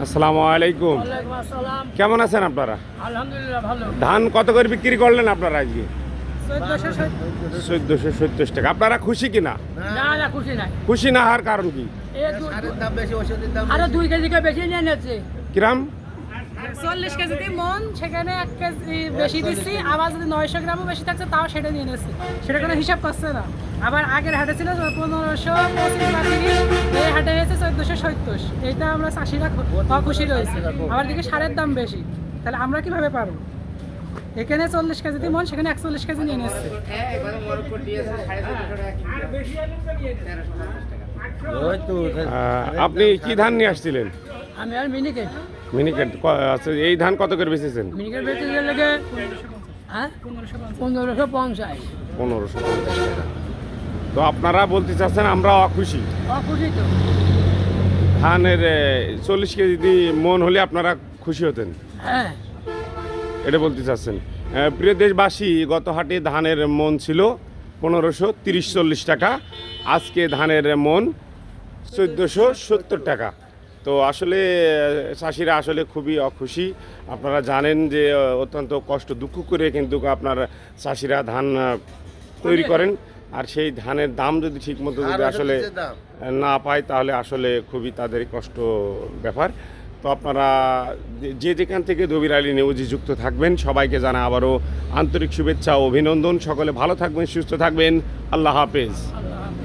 আসসালামু আলাইকুম। কেমন আছেন আপনারা? ধান কত করে বিক্রি করলেন আপনারা আজকে? চোদ্দশো সত্তর। টাকা। আপনারা খুশি কিনা না? না খুশি না হওয়ার কারণ কি? আরও দুই কেজিকে বেশি নিয়ে নিচ্ছে কিরাম? চল্লিশ কেজিতে মন সেখানে এক কেজি বেশি দিচ্ছি। আবার যদি নয়শো গ্রামও বেশি থাকছে তাও সেটা নিয়ে নিচ্ছি সেটা কোনো হিসাব করছে না। আবার আগের হাটে ছিল পনেরোশো পঁচিশ বা তিরিশ এই হাটে সত্তর এইটা আমরা চাষিরা খু- খুশি রয়েছে। আবার দিকে সারের দাম বেশি। তাহলে আমরা কীভাবে পারব? এখানে চল্লিশ কেজিতে মন সেখানে একচল্লিশ কেজি নিয়ে নিচ্ছে। আপনি কি ধান নিয়ে আসছিলেন? আমি আর মিনিকেট। মিনিকেট আচ্ছা, এই ধান কত করে বেচেছেন? মিনিকেট বেচে গেলে হ্যাঁ? পনেরোশো পঞ্চাশ। পনেরোশো পঞ্চাশ তো আপনারা বলতে চাচ্ছেন আমরা অখুশি। অখুশি তো। ধানের চল্লিশ কেজি মন হলে আপনারা খুশি হতেন? হ্যাঁ। এটা বলতে চাচ্ছেন। প্রিয় দেশবাসী গত হাটে ধানের মন ছিল পনেরোশো তিরিশ চল্লিশ টাকা আজকে ধানের মন চোদ্দোশো সত্তর টাকা। তো আসলে চাষিরা আসলে খুবই অখুশি। আপনারা জানেন যে অত্যন্ত কষ্ট দুঃখ করে কিন্তু আপনার চাষিরা ধান তৈরি করেন। আর সেই ধানের দাম যদি ঠিকমতো যদি আসলে না পায় তাহলে আসলে খুবই তাদের কষ্ট ব্যাপার। তো আপনারা যে- যেখান থেকে দবির আলী নিউজে যুক্ত থাকবেন সবাইকে জানা আবারও আন্তরিক শুভেচ্ছা ও অভিনন্দন। সকলে ভালো থাকবেন সুস্থ থাকবেন। আল্লাহ হাফেজ। আল্লাহ